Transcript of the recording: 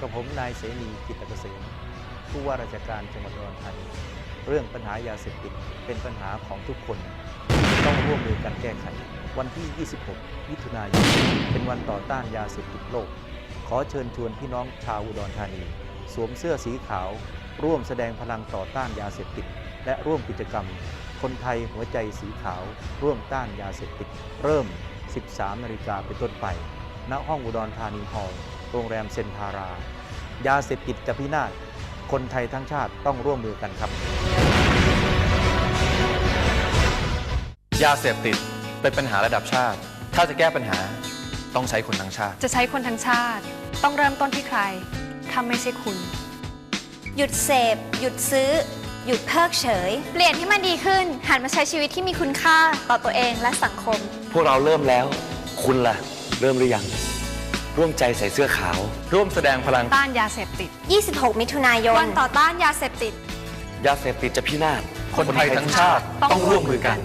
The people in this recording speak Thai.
กับผมนายเสนีกิตตเกษมผู้ว่าราชการจังหวัดอุดรธานีเรื่องปัญหายาเสพติดเป็นปัญหาของทุกคน ต้องร่วมมือกันแก้ไข วันที่ 26 มิถุนายน เป็นวันต่อต้านยาเสพติดโลก ขอเชิญชวนพี่น้องชาวอุดรธานี สวมเสื้อสีขาว ร่วมแสดงพลังต่อต้านยาเสพติด และร่วมกิจกรรม คนไทยหัวใจสีขาว ร่วมต้านยาเสพติด เริ่ม 13 นาฬิกาเป็นต้นไป ณ ห้องอุดรธานีฮอลล์ โรงแรมเซนทารายาเสพติดจะพินาศคนไทยทั้งชาติต้องร่วมมือกันครับ ยาเสพติดเป็นปัญหาระดับชาติ ถ้าจะแก้ปัญหาต้องใช้คนทั้งชาติ จะใช้คนทั้งชาติ ต้องเริ่มต้นที่ใครถ้าไม่ใช่คุณ หยุดเสพ หยุดซื้อ หยุดเพิกเฉย เปลี่ยนให้มันดีขึ้น หันมาใช้ชีวิตที่มีคุณค่าต่อตัวเองและสังคม พวกเราเริ่มแล้ว คุณล่ะ เริ่มหรือยัง ร่วมใจใส่เสื้อขาว ร่วมแสดงพลัง ต้านยาเสพติด 26 มิถุนายน วันต่อต้านยาเสพติด ยาเสพติดจะพินาศคนไทยทั้งชาติต้องร่วมมือกัน